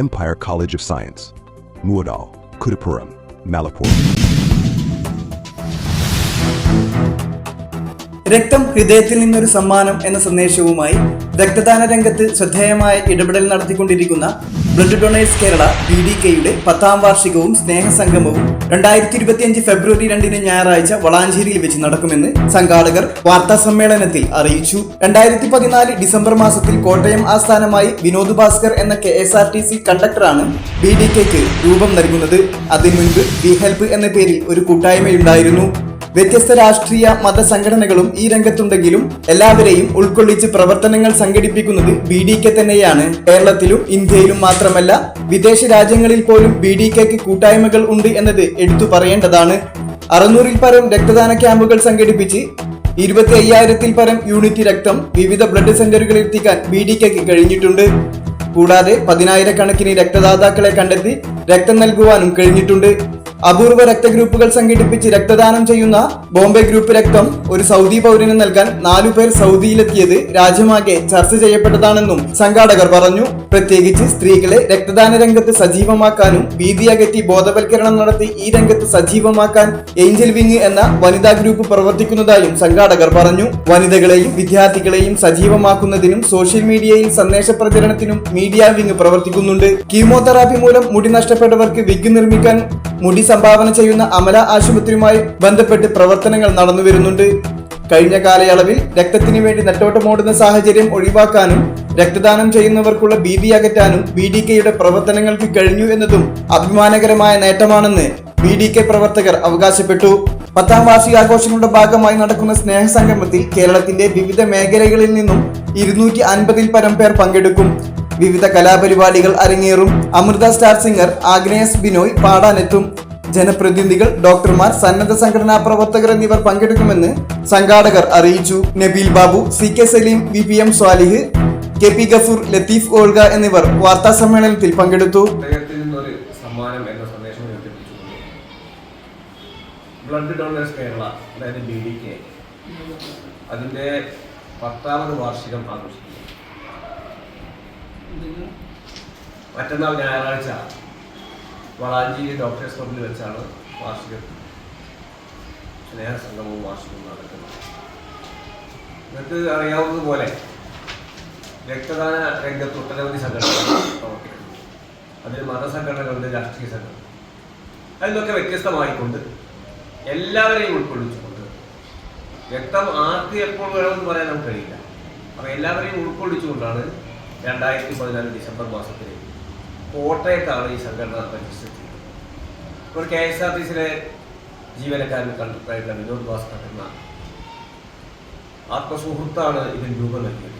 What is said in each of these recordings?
Empire College of Science. Muadal, Kudapuram, Malapur. രക്തം ഹൃദയത്തിൽ നിന്നൊരു സമ്മാനം എന്ന സന്ദേശവുമായി രക്തദാന രംഗത്ത് ശ്രദ്ധേയമായ ഇടപെടൽ നടത്തിക്കൊണ്ടിരിക്കുന്ന blood donors Kerala B D കെയുടെ പത്താം വാർഷികവും സ്നേഹസംഗമവും രണ്ടായിരത്തി ഇരുപത്തിയഞ്ച് ഫെബ്രുവരി രണ്ടിന് ഞായറാഴ്ച വളാഞ്ചേരിയിൽ വെച്ച് നടക്കുമെന്ന് സംഘാടകർ വാർത്താ സമ്മേളനത്തിൽ അറിയിച്ചു. രണ്ടായിരത്തി പതിനാല് ഡിസംബർ മാസത്തിൽ കോട്ടയം ആസ്ഥാനമായി വിനോദ് ഭാസ്കർ എന്ന K S R T C കണ്ടക്ടറാണ് B D കെക്ക് രൂപം നൽകുന്നത്. അതിനു മുൻപ് ബി ഹെൽപ്പ് എന്ന പേരിൽ ഒരു കൂട്ടായ്മയുണ്ടായിരുന്നു. വ്യത്യസ്ത രാഷ്ട്രീയ മത സംഘടനകളും ഈ രംഗത്തുണ്ടെങ്കിലും എല്ലാവരെയും ഉൾക്കൊള്ളിച്ച് പ്രവർത്തനങ്ങൾ സംഘടിപ്പിക്കുന്നത് ബി ഡി കെ തന്നെയാണ്. കേരളത്തിലും ഇന്ത്യയിലും മാത്രമല്ല വിദേശ രാജ്യങ്ങളിൽ പോലും ബി ഡി കെക്ക് കൂട്ടായ്മകൾ ഉണ്ട് എന്നത് എടുത്തു പറയേണ്ടതാണ്. അറുന്നൂറിൽ പരം രക്തദാന ക്യാമ്പുകൾ സംഘടിപ്പിച്ച് ഇരുപത്തി അയ്യായിരത്തിൽ പരം യൂണിറ്റ് രക്തം വിവിധ ബ്ലഡ് സെന്ററുകളിൽ എത്തിക്കാൻ ബി ഡി കെക്ക് കഴിഞ്ഞിട്ടുണ്ട്. കൂടാതെ പതിനായിരക്കണക്കിന് രക്തദാതാക്കളെ കണ്ടെത്തി രക്തം നൽകുവാനും കഴിഞ്ഞിട്ടുണ്ട്. അപൂർവ രക്തഗ്രൂപ്പുകൾ സംഘടിപ്പിച്ച് രക്തദാനം ചെയ്യുന്ന ബോംബെ ഗ്രൂപ്പ് രക്തം ഒരു സൗദി പൗരന് നൽകാൻ നാലുപേർ സൗദിയിലെത്തിയത് രാജ്യമാകെ ചർച്ച ചെയ്യപ്പെട്ടതാണെന്നും സംഘാടകർ പറഞ്ഞു. പ്രത്യേകിച്ച് സ്ത്രീകളെ രക്തദാന രംഗത്ത് സജീവമാക്കാനും ഭീതി അകറ്റി ബോധവൽക്കരണം നടത്തി ഈ രംഗത്ത് സജീവമാക്കാൻ ഏഞ്ചൽ വിങ് എന്ന വനിതാ ഗ്രൂപ്പ് പ്രവർത്തിക്കുന്നതായും സംഘാടകർ പറഞ്ഞു. വനിതകളെയും വിദ്യാർത്ഥികളെയും സജീവമാക്കുന്നതിനും സോഷ്യൽ മീഡിയയിൽ സന്ദേശ പ്രചരണത്തിനും മീഡിയ വിങ് പ്രവർത്തിക്കുന്നുണ്ട്. കീമോതെറാപ്പി മൂലം മുടി നഷ്ടപ്പെട്ടവർക്ക് വിഗ് നിർമ്മിക്കാൻ മുടി സംഭാവന ചെയ്യുന്ന അമല ആശുപത്രിയുമായി ബന്ധപ്പെട്ട് പ്രവർത്തനങ്ങൾ നടന്നു വരുന്നുണ്ട് കഴിഞ്ഞ കാലയളവിൽ രക്തത്തിന് വേണ്ടി നെട്ടോട്ടമോടുന്ന സാഹചര്യം ഒഴിവാക്കാനും രക്തദാനം ചെയ്യുന്നവർക്കുള്ള ഭീതി അകറ്റാനും ബി ഡി കെയുടെ പ്രവർത്തനങ്ങൾക്ക് കഴിഞ്ഞു എന്നതും അഭിമാനകരമായ നേട്ടമാണെന്ന് ബി ഡി കെ പ്രവർത്തകർ അവകാശപ്പെട്ടു. പത്താം വാർഷികാഘോഷങ്ങളുടെ ഭാഗമായി നടക്കുന്ന സ്നേഹസംഗമത്തിൽ കേരളത്തിന്റെ വിവിധ മേഖലകളിൽ നിന്നും ഇരുന്നൂറ്റി അൻപതിൽ പരം പേർ പങ്കെടുക്കും. വിവിധ കലാപരിപാടികൾ അരങ്ങേറും. അമൃത സ്റ്റാർ സിംഗർ ആഗ്നേയസ് ബിനോയ് പാടാനെത്തും. ജനപ്രതിനിധികൾ ഡോക്ടർമാർ സന്നദ്ധ സംഘടനാ പ്രവർത്തകർ എന്നിവർ പങ്കെടുക്കുമെന്ന് സംഘാടകർ അറിയിച്ചു. Nabeel Babu C K Saleem V P M Swalih K P Gafoor Latheef Olga എന്നിവർ വാർത്താ സമ്മേളനത്തിൽ പങ്കെടുത്തു. ബ്ലഡ് കേരള അതായത് പത്താമത് വാർഷികം ആഘോഷിക്കുന്നു. മറ്റന്നാൾ ഞായറാഴ്ച വളാഞ്ചേരി ഡോക്ടേഴ്സ് ക്ലബിൽ വെച്ചാണ് വാർഷികം. സ്നേഹസംഗമവും വാർഷികവും നടക്കുന്നത്. നിങ്ങൾക്ക് അറിയാവുന്നതുപോലെ രക്തദാന രംഗത്ത് ഒട്ടനവധി സംഘടനകൾ അതിൽ മതസംഘടനകളുണ്ട് രാഷ്ട്രീയ സംഘടന അതിലൊക്കെ വ്യത്യസ്തമായിക്കൊണ്ട് എല്ലാവരെയും ഉൾക്കൊള്ളിച്ചുകൊണ്ട് രക്തം ആർക്ക് എപ്പോൾ വേണമെന്ന് പറയാൻ നമുക്ക് കഴിയില്ല. അപ്പോൾ എല്ലാവരെയും ഉൾക്കൊള്ളിച്ചുകൊണ്ടാണ് രണ്ടായിരത്തി പതിനാല് ഡിസംബർ മാസത്തിൽ കോട്ടയത്താണ് ഈ സംഘടന രജിസ്റ്റർ ചെയ്തത് ഒരു കെ എസ് ആർ ടി സിയിലെ ജീവനക്കാരൻ കണ്ടിട്ടായിട്ടുള്ള വിനോദ് ഭാസ്കർ എന്ന ആത്മസുഹൃത്താണ് ഇതിന് രൂപം നൽകിയത്.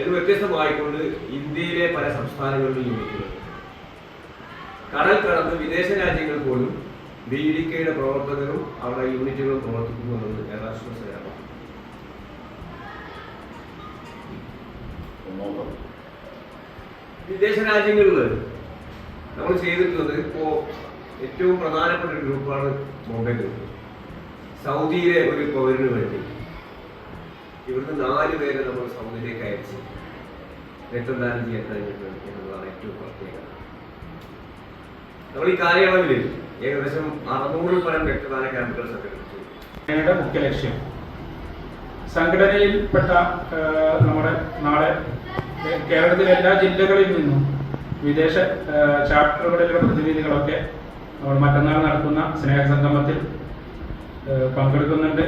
ഇത് വ്യത്യസ്തമായിക്കൊണ്ട് ഇന്ത്യയിലെ പല സംസ്ഥാനങ്ങളിലും യൂണിറ്റുകൾ. കടൽ കടന്ന് വിദേശ രാജ്യങ്ങൾ പോലും ബി ഡി കെയുടെ പ്രവർത്തകരും അവരുടെ യൂണിറ്റുകളും പ്രവർത്തിക്കുന്നു എന്നത് ഏറെ ആശ്വാസകരമാണ്. വിദേശ രാജ്യങ്ങളിൽ നമ്മൾ ചെയ്തിട്ടുള്ളത് ഇപ്പോൾ ഏറ്റവും പ്രധാനപ്പെട്ട ഒരു ഗ്രൂപ്പാണ് ബോംബെ ഗ്രൂപ്പ്. സൗദിയിലെ ഒരു പൗരന് വേണ്ടി ഇവിടുന്ന് നാല് പേരെ നമ്മൾ സൗദിയിലേക്ക് അയച്ച് രക്തദാനം ചെയ്യാൻ കഴിഞ്ഞിട്ടുണ്ട് എന്നുള്ളതാണ് ഏറ്റവും പ്രത്യേകത. നമ്മൾ ഈ കാലയളവിൽ ഏകദേശം അറുന്നൂറിൽ പരം രക്തദാന ക്യാമ്പുകൾ സംഘടിപ്പിച്ചു. സംഘടനയുടെ മുഖ്യ ലക്ഷ്യം സംഘടനയിൽപ്പെട്ട നമ്മുടെ നാളെ കേരളത്തിലെ എല്ലാ ജില്ലകളിൽ നിന്നും വിദേശ ചാപ്റ്ററുകളിലെ പ്രതിനിധികളൊക്കെ മറ്റന്നാൾ നടക്കുന്ന സ്നേഹസംഗമത്തിൽ പങ്കെടുക്കുന്നുണ്ട്.